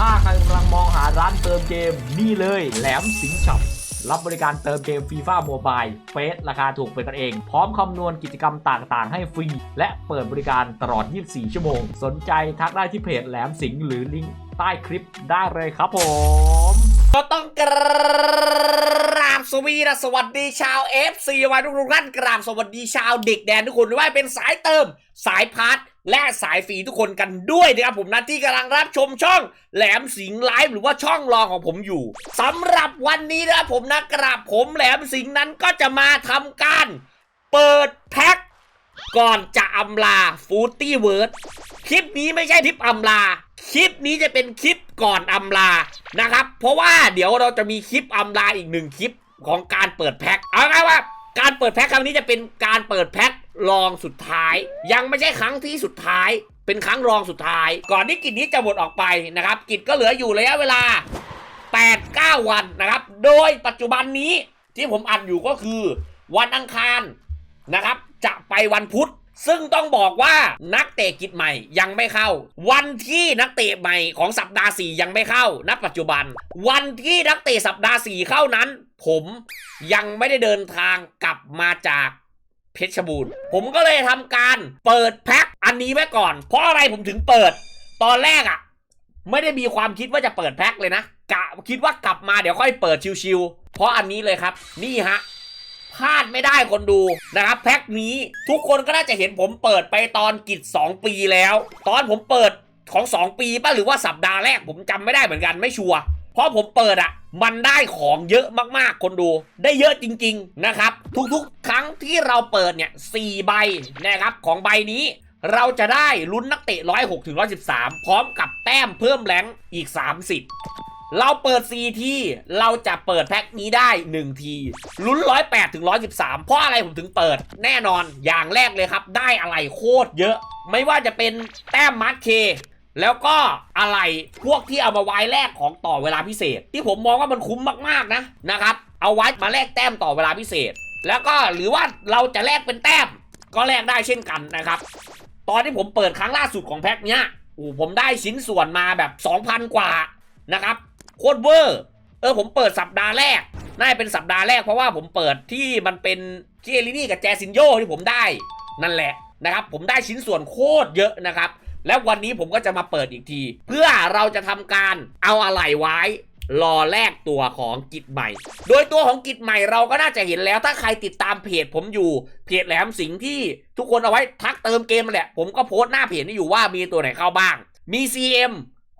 ถ้าใครกำลังมองหาร้านเติมเกมนี่เลยแหลมสิงห์ช็อปรับบริการเติมเกมฟีฟ่าโมบายเฟสราคาถูกเป็นกันเอง พร้อมคำนวณกิจกรรมต่างๆ ให้ฟรี และเปิดบริการตลอด 24 ชั่วโมง สนใจทักได้ที่เพจแหลมสิงห์หรือลิงก์ใต้คลิปได้เลยครับผม ก็ต้องกราบสวีนะสวัสดีชาว FC วันทุกท่านกราบสวัสดีชาวเด็กแดนทุกคนว่าเป็นสายเติมสายพาร์ท และสายฟรีทุกคนกันด้วยนะครับผมนะที่กำลังรับชมช่องแหลมสิงไลฟ์หรือว่าช่องรองของผมอยู่สำหรับวันนี้นะครับผมนะกราบผมแหลมสิงนั้นก็จะมาทำการเปิดแพ็คก่อนจะอำลาฟูตี้เวิร์ดคลิปนี้ไม่ใช่คลิปอำลา คลิปนี้จะเป็นคลิปก่อนอำลานะครับ เพราะว่าเดี๋ยวเราจะมีคลิปอำลาอีกหนึ่งคลิปของการเปิดแพ็คเอาไงว่าการเปิดแพ็คครั้งนี้จะเป็นการเปิดแพ็ค รองสุดท้าย ยังไม่ใช่ครั้งที่สุดท้าย เป็นครั้งรองสุดท้าย ก่อนที่กิจนี้จะหมดออกไปนะครับกิจก็เหลืออยู่ระยะเวลา 8-9 วันนะครับ โดยปัจจุบันนี้ที่ผมอัดอยู่ก็คือวันอังคารนะครับ จะไปวันพุธซึ่งต้องบอกว่านักเตะกิจใหม่ยังไม่เข้า วันที่นักเตะใหม่ของสัปดาห์สี่ยังไม่เข้า ณ ปัจจุบัน วันที่นักเตะสัปดาห์สี่เข้านั้น ผมยังไม่ได้เดินทางกลับมาจาก เพชรบูรณ์ ผมก็เลยทำการเปิดแพ็คอันนี้ไว้ก่อน เพราะอะไรผมถึงเปิด ตอนแรกอะ่ะ ไม่ได้มีความคิดว่าจะเปิดแพ็คเลยนะกะคิดว่ากลับมาเดี๋ยวค่อยเปิดชิวๆเพราะอันนี้เลยครับ นี่ฮะพลาดไม่ได้คนดูนะครับแพ็คนี้ทุกคนก็น่าจะเห็นผมเปิดไปตอนกิจ 2 ปีแล้ว ตอนผมเปิดของ 2 ปีป่ะหรือว่าสัปดาห์แรกผมจำไม่ได้เหมือนกันไม่ชัวร์ เพราะผมเปิดอะมันได้ของเยอะมากๆ คนดู ได้เยอะจริง ๆ นะครับ ทุกๆ ครั้งที่เราเปิดเนี่ย4ใบนะครับของใบนี้เราจะได้ลุ้นนักเตะ 106ถึง113 พร้อมกับแต้มเพิ่มแรงอีก 30 เราเปิด 4 ที เราจะเปิดแพ็คนี้ได้ 1 ทีลุ้น 108ถึง113 เพราะอะไรผมถึงเปิดแน่นอนอย่างแรกเลยครับ ได้อะไรโคตรเยอะ ไม่ว่าจะเป็นแต้มมาร์คเค แล้วก็อะไรพวกที่เอามาไว้แลกของต่อเวลาพิเศษ ที่ผมมองว่ามันคุ้มมากๆนะนะครับ เอาไว้มาแลกแต้มต่อเวลาพิเศษ แล้วก็หรือว่าเราจะแลกเป็นแต้ม ก็แลกได้เช่นกันนะครับ ตอนที่ผมเปิดครั้งล่าสุดของแพ็คเนี้ยโอ้ผมได้ชิ้นส่วนมาแบบ 2,000 กว่านะครับโคตรเวอร์เออผมเปิดสัปดาห์แรกน่าจะเป็นสัปดาห์แรกเพราะว่าผมเปิดที่มันเป็นเจลินี่กับแจซินโยที่ผมได้นั่นแหละนะครับ ผมได้ชิ้นส่วนโคตรเยอะนะครับ แล้ววันนี้ผมก็จะมาเปิดอีกที เพื่อเราจะทำการเอาอะไรไว้ รอแลกตัวของกิจใหม่ โดยตัวของกิจใหม่เราก็น่าจะเห็นแล้วถ้าใครติดตามเพจผมอยู่เพจแหลมสิงที่ทุกคนเอาไว้ทักเติมเกมแหละ ผมก็โพสต์หน้าเพจนี้อยู่ว่ามีตัวไหนเข้าบ้าง มี CM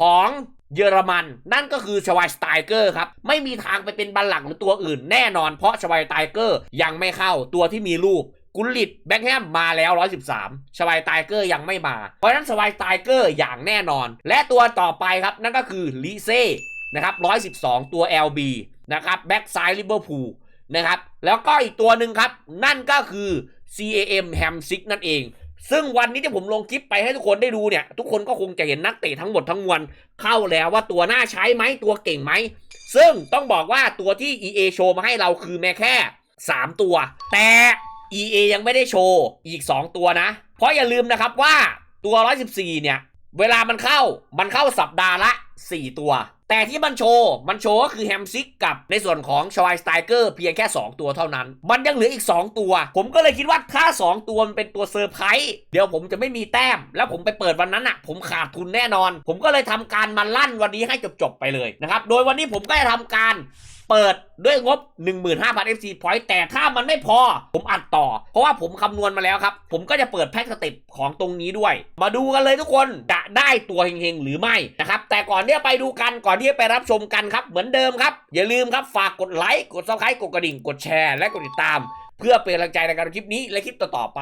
ของเยอรมันนั่นก็คือชวายสไตเกอร์ครับ ไม่มีทางไปเป็นบัลลังก์หรือตัวอื่นแน่นอนเพราะชวายสไตเกอร์ยังไม่เข้าตัวที่มีรูป กุลิตแบ็คแฮมมาแล้ว 113ชวายไตเกอร์ยังไม่มา เพราะฉะนั้นชวายไตเกอร์อย่างแน่นอน และตัวต่อไปครับ นั่นก็คือลิเซ่นะครับ112 ตัว LB นะครับแบ็กซ้ายลิเวอร์พูลนะครับ แล้วก็อีกตัวหนึ่งครับ นั่นก็คือ CAM Ham 6นั่นเอง ซึ่งวันนี้ที่ผมลงคลิปไปให้ทุกคนได้ดูเนี่ย ทุกคนก็คงจะเห็นนักเตะทั้งหมดทั้งมวลเข้าแล้วว่าตัวน่าใช้ไหมตัวเก่งไหม ซึ่งต้องบอกว่าตัวที่ EA โชว์มาให้เราคือแม่แค่ 3 ตัว แต่ EA ยังไม่ได้โชว์อีก 2 ตัวนะ เพราะอย่าลืมนะครับว่าตัว 114 เนี่ย เวลามันเข้ามันเข้าสัปดาห์ละ 4 ตัว แต่ที่มันโชว์ มันโชว์ก็คือแฮมซิกกับในส่วนของชวายสไตเกอร์เพียงแค่ 2 ตัวเท่านั้น มันยังเหลืออีก 2 ตัว ผมก็เลยคิดว่าถ้า 2 ตัวมันเป็นตัวเซอร์ไพรส์เดี๋ยวผมจะไม่มีแต้ม แล้วผมไปเปิดวันนั้นอะ ผมขาดทุนแน่นอน ผมก็เลยทำการมาลั่นวันนี้ให้จบๆไปเลยนะครับ โดยวันนี้ผมก็จะทำการเปิดด้วยงบ 15,000 FC point แต่ถ้ามันไม่พอ ผมอัดต่อ เพราะว่าผมคำนวณมาแล้วครับ ผมก็จะเปิดแพ็กสเต็ปของตรงนี้ด้วย มาดูกันเลยทุกคนจะได้ตัวเฮงๆ หรือไม่นะครับ แต่ก่อนที่จะไปดูกันก่อนที่จะไปรับชมกันครับ เหมือนเดิมครับ อย่าลืมครับฝากกดไลค์กดซับสไครต์กดกระดิ่ง กดแชร์และกดติดตาม เพื่อเป็นกำลังใจในการทำคลิปนี้และคลิปต่อๆไป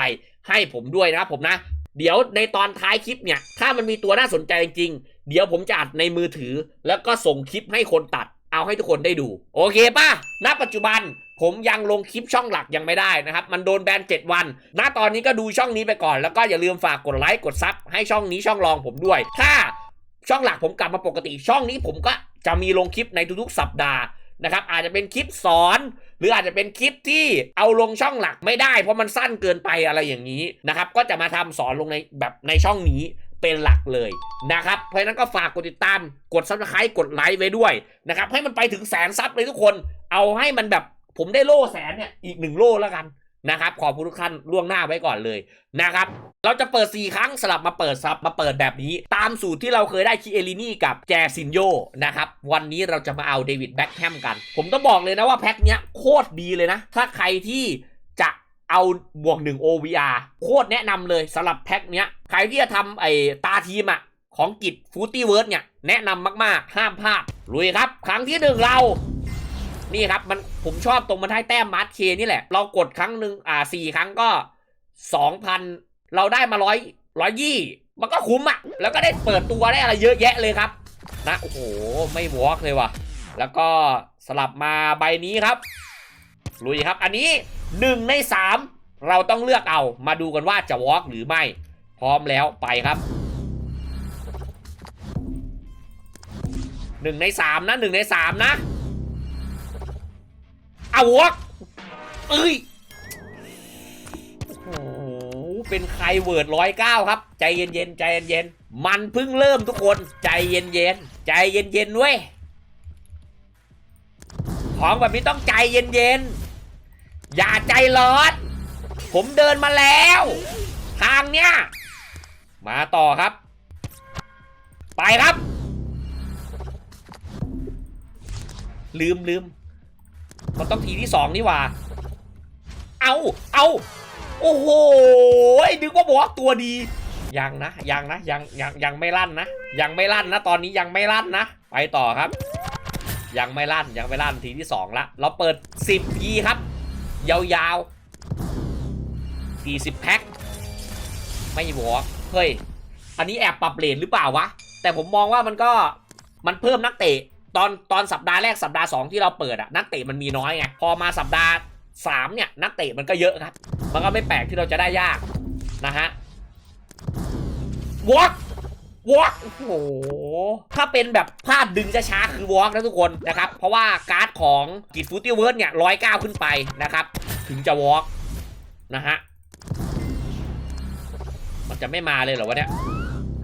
ให้ผมด้วยนะครับผมนะ เดี๋ยวในตอนท้ายคลิปเนี่ย ถ้ามันมีตัวน่าสนใจจริงๆเดี๋ยวผมจะอัดในมือถือ แล้วก็ส่งคลิปให้คนตัด เอาให้ทุกคนได้ดู โอเคป่ะณปัจจุบันผมยังลงคลิปช่องหลักยังไม่ได้นะครับ มันโดนแบน 7 วัน ณ ตอนนี้ก็ดูช่องนี้ไปก่อน แล้วก็อย่าลืมฝากกดไลค์ กดซับให้ช่องนี้ช่องรองผมด้วย ถ้า ช่องหลักผมกลับมาปกติ ช่องนี้ผมก็จะมีลงคลิปในทุกๆ สัปดาห์นะครับ อาจจะเป็นคลิปสอน หรืออาจจะเป็นคลิปที่เอาลงช่องหลักไม่ได้ เพราะมันสั้นเกินไปอะไรอย่างนี้นะครับ ก็จะมาทำสอนลงในแบบในช่องนี้เป็นหลักเลยนะครับ เพราะฉะนั้นก็ฝากกดติดตาม กดซับสไครต์กดไลค์ไว้ด้วยนะครับ ให้มันไปถึงแสนซับเลยทุกคน เอาให้มันแบบผมได้โล่แสนเนี่ยอีกหนึ่งโล่แล้วกัน นะครับ ขอบคุณทุกท่านล่วงหน้าไว้ก่อนเลยนะครับ เราจะเปิด 4 ครั้งสลับมาเปิดซับมาเปิดแบบนี้ ตามสูตรที่เราเคยได้คิเอลินี่กับแจซินโยนะครับ วันนี้เราจะมาเอาเดวิดแบ็กแฮมกัน ผมต้องบอกเลยนะว่าแพ็คเนี้ยโคตรดีเลยนะ ถ้าใครที่จะเอาบวกหนึ่ง OVR โคตรแนะนำเลยสำหรับแพ็คเนี้ย ใครที่จะทำไอ้ตาทีมอะของกิจฟูตี้เวิร์ดเนี่ยแนะนำมากๆ ห้ามพลาดลุยครับ ครั้งที่หนึ่งเรา นี่ครับมันผมชอบตรงมันให้แต้มมาร์ทเคนี่แหละ เรากดครั้งหนึ่งอ่าสี่ครั้งก็สองพันเราได้มาร้อยร้อยยี่มันก็คุ้มอะ่ะ แล้วก็ได้เปิดตัวได้อะไรเยอะแยะเลยครับ นะ โอ้โห ไม่วอล์กเลยว่ะ แล้วก็สลับมาใบนี้ครับ ลุยครับ อันนี้หนึ่งในสามเราต้องเลือกเอา มาดูกันว่าจะวอล์กหรือไม่ พร้อมแล้วไปครับหนึ่งในสามนะหนึ่งในสามนะ เอาวอกเอ้ยโอ้โหเป็นใครเวิร์ดร้อยเก้าครับ ใจเย็นๆใจเย็นๆมันเพิ่งเริ่มทุกคนใจเย็นๆใจเย็นๆเว้ยของแบบนี้ต้องใจเย็นๆอย่าใจร้อน ผมเดินมาแล้ว ทางเนี้ยมาต่อครับ ไปครับ ลืมลืม มันต้องทีที่สองนี่ว่า เอาเอาโอ้โหนึกว่าบอกตัวดี ยังนะ ยังนะ ยัง ยัง ยังไม่ลั่นนะ ยังไม่ลั่นนะ ตอนนี้ยังไม่ลั่นนะ ไปต่อครับ ยังไม่ลั่น ยังไม่ลั่น ทีที่สองละ เราเปิดสิบทีครับ ยาวๆสี่สิบแพ็ค ไม่บอกเฮ้ย อันนี้แอบปรับเลทหรือเปล่าวะ แต่ผมมองว่ามันก็ มันเพิ่มนักเตะ ตอนตอนสัปดาห์แรกสัปดาห์สองที่เราเปิดอะนักเตะมันมีน้อยไงพอมาสัปดาห์สามเนี่ย นักเตะมันก็เยอะครับ มันก็ไม่แปลกที่เราจะได้ยากนะฮะวอล์กวอล์กโอ้โหถ้าเป็นแบบภาพดึงจะช้าคือวอล์กนะทุกคนนะครับ เพราะว่าการ์ดของกิจฟูตี้เวิร์ดเนี่ยร้อยเก้าขึ้นไปนะครับ ถึงจะวอล์กนะฮะมันจะไม่มาเลยเหรอวะเนี่ย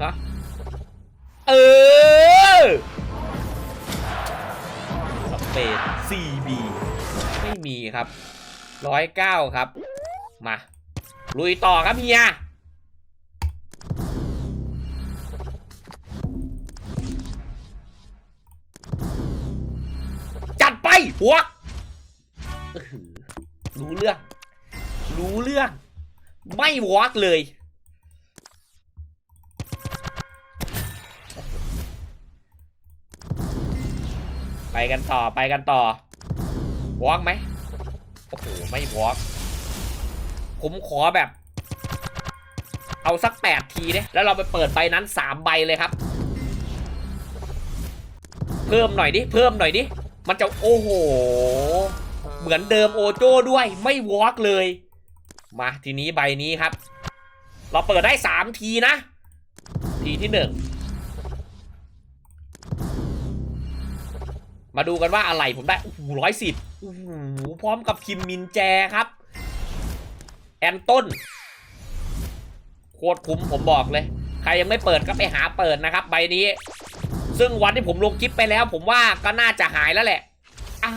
ฮะเออ เปน CB ไม่มีครับร้อยเก้าครับ มา ลุยต่อครับเฮียจัดไปหัวอลรู้เรื่อง รู้เรื่อง ไม่วอล์กเลย ไปกันต่อไปกันต่อวอล์กไหมโอ้โหไม่วอล์กผมขอแบบ เอาสักแปดทีเนีแล้วเราไปเปิดใบนั้นสามใบเลยครับ เพิ่มหน่อยดิเพิ่มหน่อยดิมันจะโอ้โห เหมือนเดิมโอโจ้ด้วยไม่วอล์กเลย มาทีนี้ใบนี้ครับ เราเปิดได้สามทีนะ ทีที่หนึ่ง มาดูกันว่าอะไรผมได้โอ้โหร้อยสิบโอ้โหพร้อมกับคิมมินแจครับ แอนต้น โคตรคุ้มผมบอกเลย ใครยังไม่เปิดก็ไปหาเปิดนะครับ ใบนี้ ซึ่งวันที่ผมลงคลิปไปแล้ว ผมว่าก็น่าจะหายแล้วแหละอ่า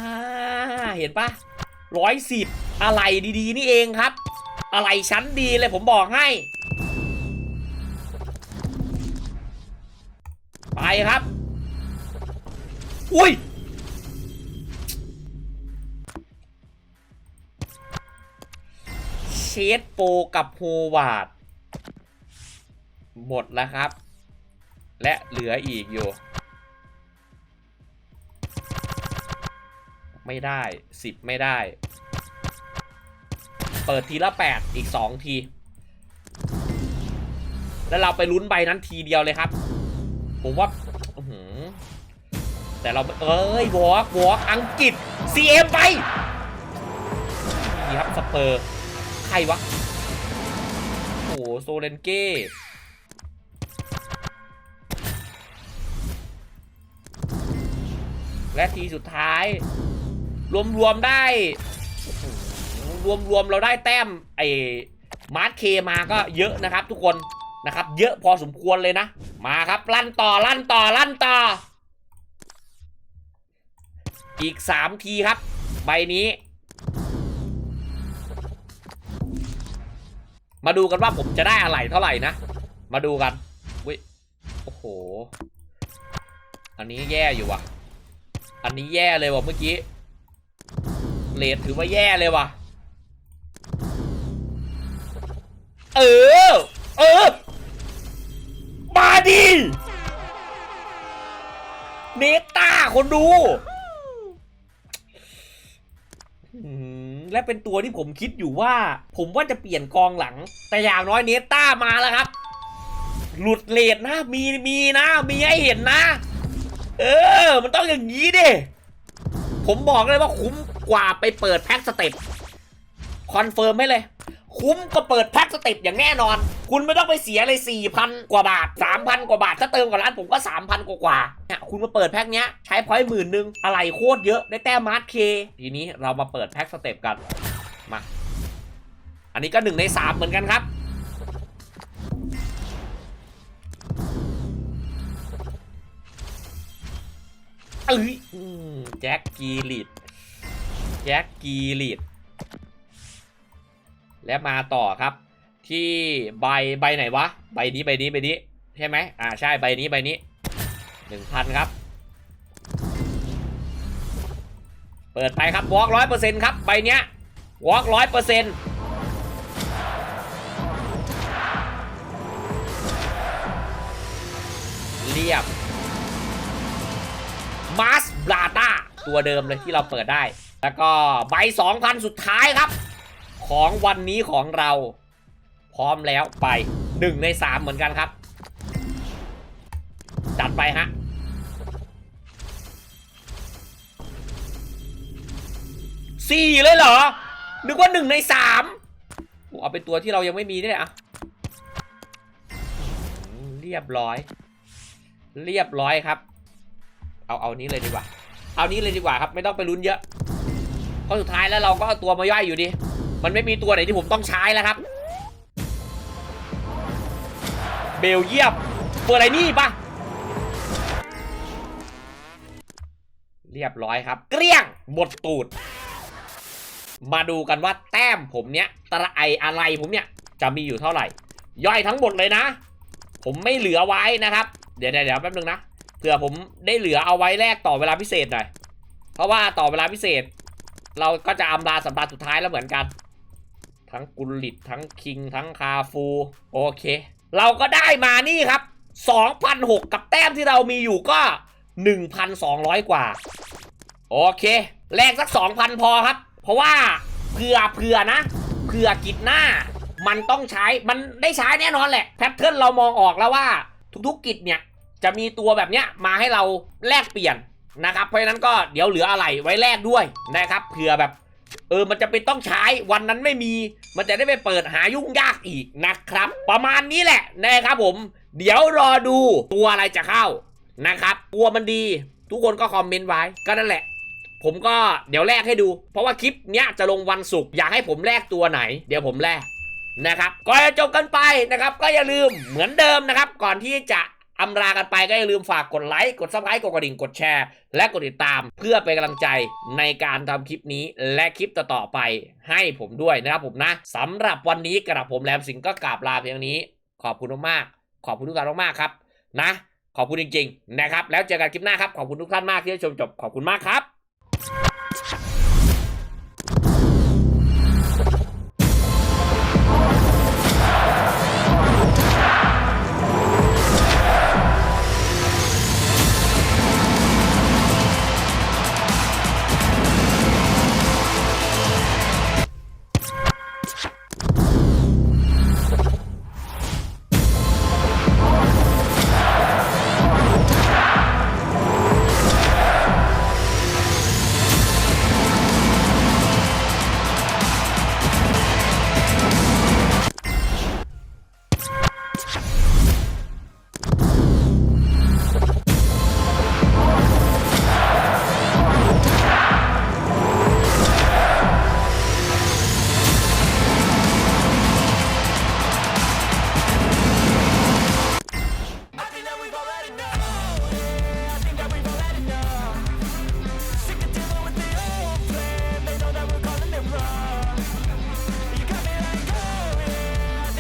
เห็นปะร้อยสิบอะไรดีๆ นี่เองครับ อะไรชั้นดีเลยผมบอกให้ ไปครับ อุ้ย เชดโปกับโฮวาร์ดหมดแล้วครับ และเหลืออีกอยู่ ไม่ได้สิบไม่ได้ เปิดทีละแปดอีกสองที แล้วเราไปลุ้นใบนั้นทีเดียวเลยครับ ผมว่าแต่เราเอ้ยวอล์กวอล์กอังกฤษ CM ไปนี่ครับสเปอร์ ใครวะ โอ้โหโซเลนเก้และทีสุดท้าย รวมๆได้ รวมๆเราได้แต้มไอ้มาร์ทเคมาก็เยอะนะครับทุกคนนะครับ เยอะพอสมควรเลยนะ มาครับ ลั่นต่อลั่นต่อลั่นต่อ อีกสามทีครับ ใบนี้ มาดูกันว่าผมจะได้อะไรเท่าไหร่นะ มาดูกันวิโอ้โห อันนี้แย่อยู่ว่ะ อันนี้แย่เลยว่ะเมื่อกี้ เลทถือว่าแย่เลยว่ะ เออ เออ มาดิ เนต้าคนดู และเป็นตัวที่ผมคิดอยู่ว่า ผมว่าจะเปลี่ยนกองหลัง แต่อย่างน้อยเนต้ามาแล้วครับ หลุดเลดนะมีมีนะ มีให้เห็นนะ เออ มันต้องอย่างนี้ดิผมบอกเลยว่าคุ้มกว่าไปเปิดแพ็กสเต็ปคอนเฟิร์มให้เลย คุ้มก็เปิดแพ็กสเต็ปอย่างแน่นอน คุณไม่ต้องไปเสียเลยสี่พันกว่าบาทสามพันกว่าบาท ถ้าเติมกับร้านผมก็สามพันกว่าเนี่ยคุณมาเปิดแพ็กเนี้ยใช้พอยต์หมื่นหนึ่งอะไรโคตรเยอะได้แต้มมาร์ทเคทีนี้เรามาเปิดแพ็กสเต็ปกันมาอันนี้ก็หนึ่งในสามเหมือนกันครับเอ้ยแจ็คกีลิดแจ็คกีลิด และมาต่อครับ ที่ใบใบไหนวะ ใบนี้ใบนี้ใบนี้ใช่ไหมอ่าใช่ใบนี้ใบนี้หนึ่งพันครับ เปิดไปครับวอล์กร้อยเปอร์เซ็นต์ครับใบเนี้ยวอล์กร้อยเปอร์เซ็นต์เรียบมาสบลาต้าตัวเดิมเลยที่เราเปิดได้ แล้วก็ใบ2,000สุดท้ายครับ ของวันนี้ของเรา พร้อมแล้วไป1ใน3เหมือนกันครับ จัดไปฮะสี่เลยเหรอ นึกว่าหนึ่งในสามเอาเป็นตัวที่เรายังไม่มีนี่แหละอะอืมเรียบร้อย เรียบร้อยครับ เอาเอานี้เลยดีกว่า เอานี้เลยดีกว่าครับ ไม่ต้องไปลุ้นเยอะเพราะสุดท้ายแล้วเราก็เอาตัวมาย่อยอยู่ดี มันไม่มีตัวไหนที่ผมต้องใช้แล้วครับ เบลเยียมเปิดอะไรนี่ปะเรียบร้อยครับ เกลี้ยงหมดตูด มาดูกันว่าแต้มผมเนี้ยตะไออะไรผมเนี้ยจะมีอยู่เท่าไหร่ ย่อยทั้งหมดเลยนะ ผมไม่เหลือไว้นะครับ เดี๋ยวเดี๋ยวเดี๋ยวแป๊บนึงนะเผื่อผมได้เหลือเอาไว้แลกต่อเวลาพิเศษหน่อย เพราะว่าต่อเวลาพิเศษ เราก็จะอำลาสัปดาห์สุดท้ายแล้วเหมือนกัน ทั้งกุลลิตทั้งคิง ทั้งคาฟูโอเค เราก็ได้มานี่ครับ2,006กับแต้มที่เรามีอยู่ก็ 1,200 กว่า โอเค แลกสัก 2,000 พอครับ เพราะว่าเผื่อเผื่อนะเผื่อกิจหน้า มันต้องใช้มันได้ใช้แน่นอนแหละแพทเทิร์นเรามองออกแล้วว่า ทุกๆกิจเนี่ยจะมีตัวแบบเนี้ยมาให้เราแลกเปลี่ยนนะครับ เพราะฉะนั้นก็เดี๋ยวเหลืออะไรไว้แลกด้วยนะครับเผื่อแบบ เออ มันจะเป็นต้องใช้วันนั้นไม่มี มันจะได้ไปเปิดหายุ่งยากอีกนะครับ ประมาณนี้แหละนะครับผม เดี๋ยวรอดูตัวอะไรจะเข้านะครับ ตัวมันดี ทุกคนก็คอมเมนต์ไว้ ก็นั่นแหละ ผมก็เดี๋ยวแลกให้ดู เพราะว่าคลิปเนี้ยจะลงวันศุกร์ อยากให้ผมแลกตัวไหน เดี๋ยวผมแลกนะครับ ก่อนจะจบกันไปนะครับ ก็อย่าลืมเหมือนเดิมนะครับ ก่อนที่จะ อำลากันไปก็อย่าลืมฝากกดไลค์ กดซับสไครต์กดกระดิ่ง กดแชร์ และกดติดตาม เพื่อเป็นกำลังใจในการทำคลิปนี้และคลิปต่อๆไปให้ผมด้วยนะครับผมนะสำหรับวันนี้กระผมแรมสิงห์ก็กราบลาเพียงนี้ ขอบคุณมากๆขอบคุณทุกท่านมากๆครับ นะ ขอบคุณจริง ๆ นะครับ แล้วเจอกันคลิปหน้าครับ ขอบคุณทุกท่านมากที่ได้ชมจบขอบคุณมากครับ